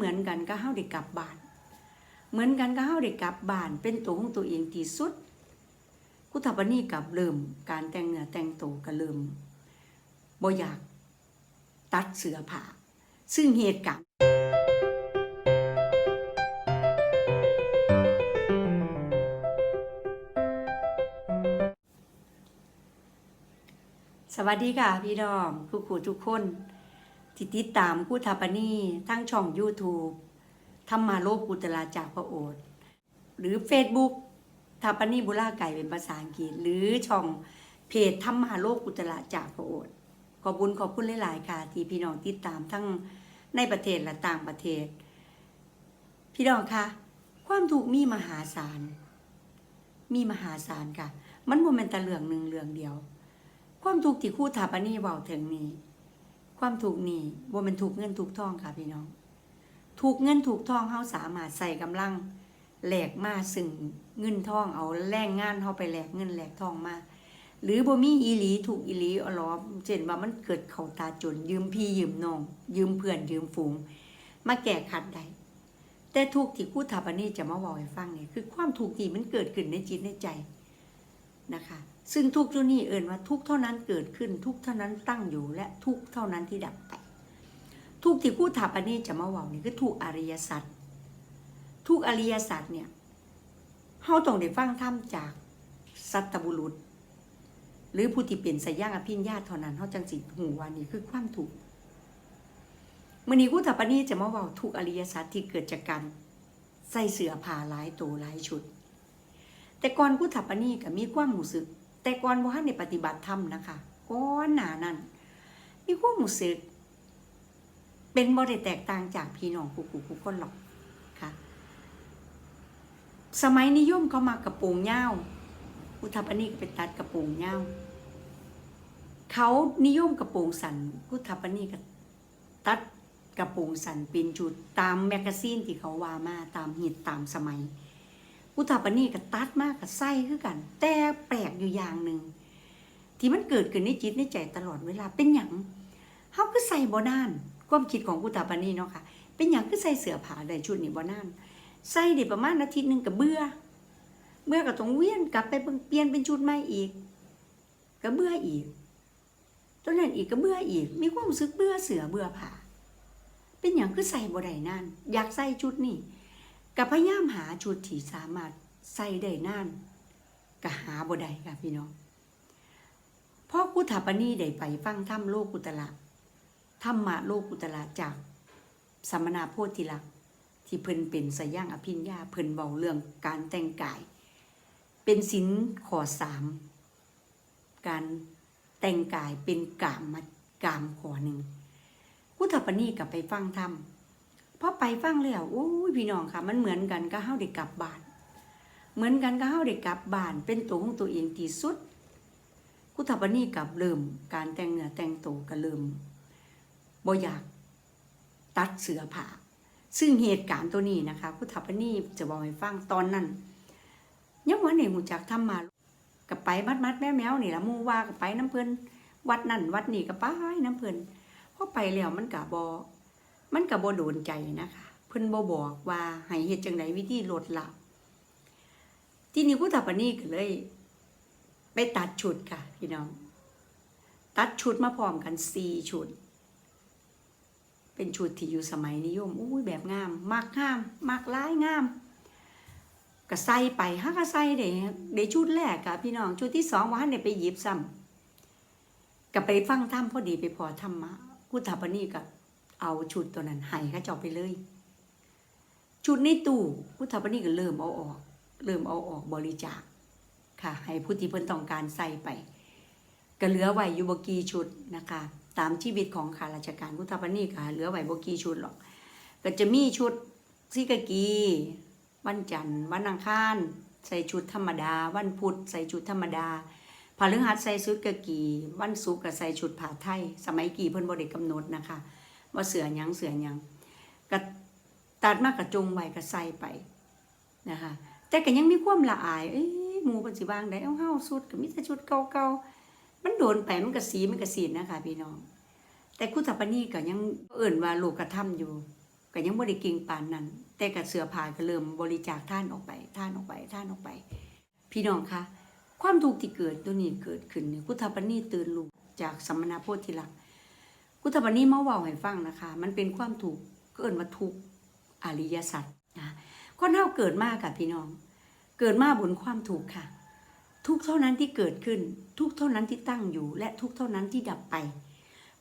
เหมือนกันก็เฮาได้กลับบ้าน เหมือนกันก็เฮาได้กลับบ้าน เป็นตัวของตัวเองที่สุดกุฏปนี่กับเริ่ม การแต่งเนื้อแต่งตัวก็เริ่มบ่อยากตัดเสื้อผ้าซึ่งเหตุการณ์สวัสดีค่ะพี่น้องทุกคู่ทุกคน ที่ติดตามกู้ทาปนีทั้งช่อง YouTube ธรรมาโลกุตลาจากพระโอษฐ์หรือ Facebook ทาปนีบุราไก่เป็นภาษาอังกฤษ หรือช่องเพจธรรมาโลกุตลาจากพระโอษฐ์ขอบุญขอบคุณหลาย ๆ ค่ะ ที่พี่น้องติดตามทั้งในประเทศและต่างประเทศ พี่น้องคะความถูกมีมหาศาล มีมหาศาลค่ะ มันโมเมนแตะเรื่องหนึ่งเรื่องเดียว ความถูกข์ที่คู่ถาปนีเว้าถึงนี้ ความถูกนี้บ่มันถูกเงินถูกทองค่ะพี่น้อง ถูกเงินถูกทองเฮาสามารถใส่กำลังแหลกมาซึ่งเงินทองเอาแรงงานเฮาไปแหลกเงินแหลกทองมา หรือบ่มีอีหลีถูกอีหลีอาล้อเช่นว่ามันเกิดเขาตาจนยืมพี่ยืมน้อง ยืมเพื่อนยืมฝูง มาแก้ขัดได้แต่ทุกที่คู่ถาปนีจะมาเว้าให้ฟังเนี่ยคือความถูกข์ที่มันเกิดขึ้นในจิตในใจนะคะ ซึ่งทุกข์ตัวนี้เอ่นว่าทุกเท่านั้นเกิดขึ้น ทุกเท่านั้นตั้งอยู่และทุกเท่านั้นที่ดับไป ทุกที่ผู้ถาปนี้จะมาว่านี่คือทุกอริยสัจทุกอริยสัจเนี่ยเฮาต้องได้ฟังธรรมจากสัตบุรุษ หรือผู้ที่เป็นสย่างอภิญญาเท่านั้นเฮาจังสิหูว่านี่คือความทุกมื้อนี้ผู้ถาปนี้จะมาว้าทุกอริยสัจที่เกิดจากการใส่เสื้อผ้าหลายตัวหลายชุด แต่ก่อนผู้ถับปนี้ก็มีความรู้สึก แต่ก่อนบ่ทันได้ปฏิบัติธรรมนะคะก่อนหน้านั้น มีความรู้สึก เป็นบ่ได้แตกต่างจากพี่น้องผู้กูผู้คนหรอกค่ะ สมัยนิยมเขามากระโปรงยาวผู้ถัปนีก็ไปตัดกระโปรงยาวเขานิยมกระโปรงสันผู้ถัปนีก็ตัดกระโปรงสันเป็นจุดตามแมกกาซีนที่เขาว่ามาตามฮิตตามสมัย อุตาปนีกับตัดมากกับไส้คือกัน แต่แปลกอยู่อย่างหนึ่งที่มันเกิดขึ้นในจิตในใจตลอดเวลาเป็นอย่างเฮาคือใส่บ่นานความคิดของอุตาปนีเนาะค่ะเป็นอย่างคือใส่เสื้อผ้าได้ชุดนี้บ่นานใส่ได้ประมาณอาทิตย์หนึ่งก็เบื่อเบื่อก็ต้องเวียนกลับไปเปลี่ยนเป็นชุดใหม่อีกก็เบื่ออีกตอนนั้นอีกก็เบื่ออีก มีความรู้สึกเบื่อเสือเบื่อผ้าเป็นอย่างคือใส่บ่ได้นานอยากใส่ชุดนี้ กับพยายามหาชุดที่สามารถใส่ได้นานก็หาบ่ได้ค่ะพี่น้องพ่อกุถาปนีได้ไปฟังธรรมโลกุตละธรรมะโลกุตละจากสมณาโพธิลักษ์ที่เพิ่นเป็นสย่างอภิญญาเพิ่นเบาเรื่องการแต่งกาย เป็นสินขอสามการแต่งกายเป็นกามมากามขอหนึ่งกุถาปนีกับไปฟังธรรม พอไปฟังแล้วโอ้ยพี่น้องค่ะ มันเหมือนกันก็เฮาได้กลับบ้าน เหมือนกันก็เฮาได้กลับบ้านเป็นตัวของตัวเองที่สุดกุฏปนีกับเริ่มการแต่งเนื้อแต่งตัวก็เริ่มบ่อยากตัดเสื้อผ้าซึ่งเหตุการณ์ตัวนี้นะคะกุฏปนีจะบอกให้ฟังตอนนั้นยังวันนี้หูจักทำมากับไปมัดมัดแม่แมวนี่ละมูว่ากับไปน้ำเพลินวัดนั่นวัดนี่กับไปน้ำเพลินพอไปแล้วมันกับบอ มันก็บ่โดนใจนะคะ เพิ่นบ่บอกว่าให้เฮ็ดจังไดวิธีลดละที่นี่ผู้ตับปนีก็เลย ไปตัดชุดค่ะพี่น้อง ตัดชุดมาพร้อมกัน4ชุด เป็นชุดที่อยู่สมัยนิยมอุ้ยแบบงามมากงามมากหลายงามก็ใส่ไปฮะก็ใส่ได้ได้ชุดแรกค่ะพี่น้องชุดที่สองว่าได้ไปหยิบซ้ำก็ไปฟังธรรมพอดีไปพอธรรมะผู้ตับปนนี้ก็ เอาชุดตัวนั้นให้เขาเจ้าไปเลย ชุดในตู้พุทธปนีก็เริ่มเอาออก เริ่มเอาออกบริจาคค่ะ ให้ผู้ที่เพิ่นต้องการใส่ไปก็เหลือไว้อยู่บกีชุดนะคะ ตามชีวิตของข้าราชการพุทธปนีค่ะ เหลือไว้บกีชุดหรอก ก็จะมีชุดซิกากีวันจันทร์วันอังคารใส่ชุดธรรมดา วันพุธใส่ชุดธรรมดาพฤหัสใส่ชุดกะกีวันศุกร์ก็ใส่ชุดผ้าไทย สมัยกี่เพิ่นบ่ได้กำหนดนะคะ ว่าเสือหยังเสือหยังก็ตัดมากกระจงไว้ก็ใส่ไปนะคะแต่ก็ยังมีความละอายเอ้ยหมูเพิ่นสิวางได้เอาเฮาสุดก็มีแต่ชุดเก่าๆมันโดนไปมันก็สีมันก็สีนะคะพี่น้อง แต่คุตปนีก็ยังเอิ่นว่าโลกธรรมอยู่ก็ยังบ่ได้เก่งปานนั้น แต่กับเสือผ้าก็เริ่มบริจาคท่านออกไปท่านออกไปท่านออกไป พี่น้องคะความทุกข์ที่เกิดตัวนี้เกิดขึ้นเนี่ยกุทปนีตื่นรู้จากสัมมาโพธิลักษณ์ กุทปนีมาว้าให้ฟังนะคะ มันเป็นความทุกเกินว่าทุกอริยสัจนะคนเฮาเกิดมาค่ะพี่น้อง เกิดมาบนความทุกค่ะ ทุกเท่านั้นที่เกิดขึ้น ทุกเท่านั้นที่ตั้งอยู่ และทุกเท่านั้นที่ดับไป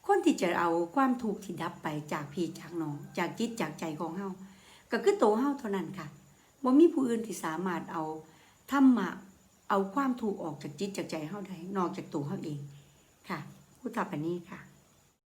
คนที่จะเอาความทุกที่ดับไปจากพี่จากน้อง จากจิตจากใจของเฮาก็คือตัวเฮาเท่านั้นค่ะบ่มีผู้อื่นที่สามารถเอาธรรมะเอาความทุกออกจากจิตจากใจเฮาได้นอกจากตัวเฮาเองค่ะพุทธปณีค่ะ